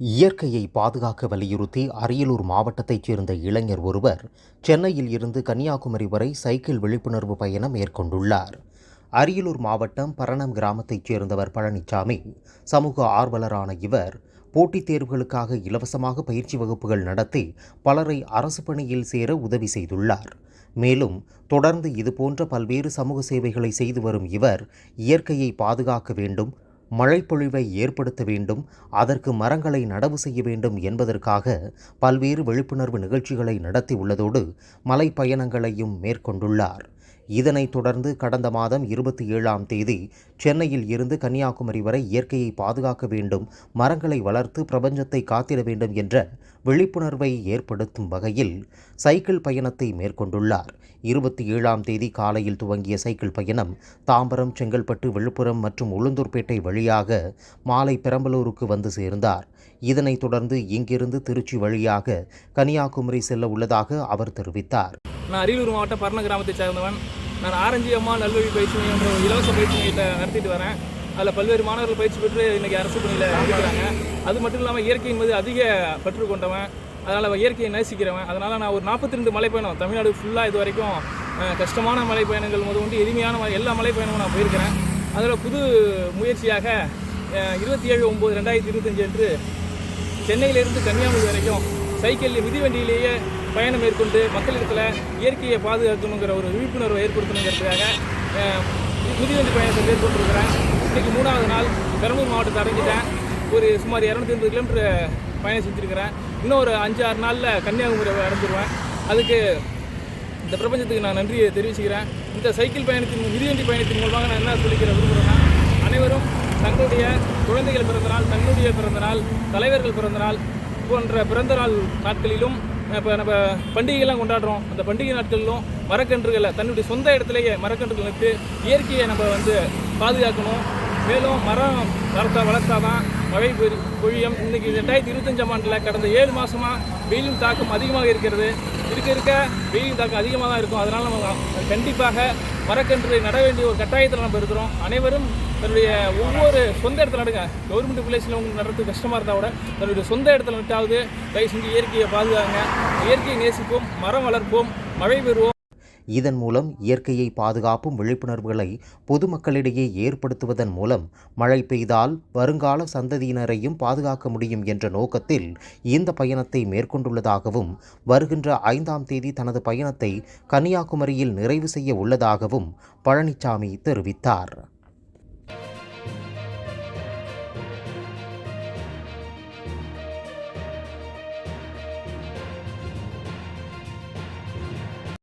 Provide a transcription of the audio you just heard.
இயற்கையை பாதுகாக்க வலியுறுத்தி அரியலூர் மாவட்டத்தைச் சேர்ந்த இளைஞர் ஒருவர் சென்னையில் இருந்து கன்னியாகுமரி வரை சைக்கிள் விழிப்புணர்வு பயணம் மேற்கொண்டுள்ளார். அரியலூர் மாவட்டம் பரணம் கிராமத்தைச் சேர்ந்தவர் பழனிசாமி சமூக ஆர்வலரான இவர் போட்டித் தேர்வுகளுக்காக இலவசமாக பயிற்சி வகுப்புகள் நடத்தி பலரை அரசு பணியில் சேர உதவி செய்துள்ளார். மேலும் தொடர்ந்து இதுபோன்ற பல்வேறு சமூக சேவைகளை செய்து வரும் இவர் இயற்கையை பாதுகாக்க வேண்டும் மழைப்பொழிவை ஏற்படுத்த வேண்டும் அதற்கு மரங்களை நடவு செய்ய வேண்டும் என்பதற்காக பல்வேறு விழிப்புணர்வு நிகழ்ச்சிகளை நடத்தி உள்ளதோடு மலை பயணங்களையும் மேற்கொண்டுள்ளார். இதனைத் தொடர்ந்து கடந்த மாதம் இருபத்தி ஏழாம் தேதி சென்னையில் இருந்து கன்னியாகுமரி வரை இயற்கையை பாதுகாக்க வேண்டும் மரங்களை வளர்த்து பிரபஞ்சத்தை காத்திட வேண்டும் என்ற விழிப்புணர்வை ஏற்படுத்தும் வகையில் சைக்கிள் பயணத்தை மேற்கொண்டுள்ளார். இருபத்தி ஏழாம் தேதி காலையில் துவங்கிய சைக்கிள் பயணம் தாம்பரம் செங்கல்பட்டு விழுப்புரம் மற்றும் உளுந்தூர்பேட்டை வழியாக மாலை பெரம்பலூருக்கு வந்து சேர்ந்தார். இதனைத் தொடர்ந்து இங்கிருந்து திருச்சி வழியாக கன்னியாகுமரி செல்ல உள்ளதாக அவர் தெரிவித்தார். நான் அரியலூர் மாவட்டம் பர்ண கிராமத்தை சேர்ந்தவன். நான் ஆரஞ்சு அம்மா நல்வழி பயிற்சி மையம் என்ற ஒரு இலவச பயிற்சி மையத்தை நடத்திட்டு வரேன். அதில் பல்வேறு மாணவர்கள் பயிற்சி பெற்று இன்றைக்கி அரசு பணியில் இருக்கிறாங்க. அது மட்டும் இல்லாமல் இயற்கையின் மீது அதிக பற்று கொண்டவன் அதனால் இயற்கையை நேசிக்கிறவன். அதனால் நான் ஒரு நாற்பத்தி ரெண்டு மலைப்பயணம் தமிழ்நாடு ஃபுல்லாக இது வரைக்கும் கஷ்டமான மலைப்பயணங்கள் முதல் கொண்டு எளிமையான மலை- எல்லா மலைப்பயணமும் நான் போயிருக்கிறேன். அதில் புது முயற்சியாக இருபத்தி ஏழு ஒம்பது ரெண்டாயிரத்தி இருபத்தஞ்சு அன்று சென்னையிலேருந்து கன்னியாகுமரி வரைக்கும் சைக்கிளில் மிதிவண்டியிலேயே பயணம் மேற்கொண்டு மக்களிடத்தில் இயற்கையை பாதுகாக்கணுங்கிற ஒரு விழிப்புணர்வை ஏற்படுத்தணுங்கிறதுக்காக மிதிவண்டி பயணத்தை மேற்கொண்டிருக்கிறேன். இன்றைக்கி மூணாவது நாள் பெரம்பலூர் மாவட்டத்தை அடைஞ்சிட்டேன். ஒரு சுமார் இரநூத்தி ஐம்பது கிலோமீட்டர் பயணம் செஞ்சுருக்கிறேன். இன்னும் ஒரு அஞ்சு ஆறு நாளில் கன்னியாகுமரி அடைஞ்சிருவேன். அதுக்கு இந்த பிரபஞ்சத்துக்கு நான் நன்றியை தெரிவிச்சுக்கிறேன். இந்த சைக்கிள் பயணத்தின் மிதிவண்டி பயணத்தின் மூலமாக நான் என்ன சொல்லிக்கிற விரும்புகிறேன்னா அனைவரும் தங்களுடைய குழந்தைகள் பிறந்தநாள் தன்னுடைய பிறந்தநாள் தலைவர்கள் பிறந்தநாள் போன்ற பிறந்தநாள் நாட்களிலும் இப்போ நம்ம பண்டிகைகள்லாம் கொண்டாடுறோம். அந்த பண்டிகை நாட்களிலும் மரக்கன்றுகளை தன்னுடைய சொந்த இடத்துலையே மரக்கன்றுகள் நட்டு இயற்கையை நம்ம வந்து பாதுகாக்கணும். மேலும் மரம் வளர்த்தா தான் மழை பெரு பொழியும். இன்றைக்கி ரெண்டாயிரத்தி இருபத்தஞ்சாம் ஆண்டில் கடந்த ஏழு மாதமாக வெயிலின் தாக்கம் அதிகமாக இருக்கிறது. இருக்க இருக்க வெயிலின் தாக்கம் அதிகமாக தான் இருக்கும். அதனால் நம்ம கண்டிப்பாக மரக்கன்றை நட வேண்டிய ஒரு கட்டாயத்தில் நம்ம இருக்கிறோம். அனைவரும் தன்னுடைய ஒவ்வொரு சொந்த இடத்துல நடுங்க. கவர்மெண்ட் வில்லேஜில் உங்களுக்கு நடுறது கஷ்டமாக இருந்தால் கூட தன்னுடைய சொந்த இடத்துல நட்டாவது தயவு செஞ்சு இயற்கையை பாதுகாங்க. இயற்கையை நேசிப்போம் மரம் வளர்ப்போம் மழை பெறுவோம். இதன் மூலம் இயற்கையை பாதுகாப்பும் விழிப்புணர்வுகளை பொதுமக்களிடையே ஏற்படுத்துவதன் மூலம் மழை பெய்தால் வருங்கால சந்ததியினரையும் பாதுகாக்க முடியும் என்ற நோக்கத்தில் இந்த பயணத்தை மேற்கொண்டுள்ளதாகவும் வருகின்ற ஐந்தாம் தேதி தனது பயணத்தை கன்னியாகுமரியில் நிறைவு செய்ய உள்ளதாகவும் பழனிசாமி தெரிவித்தார்.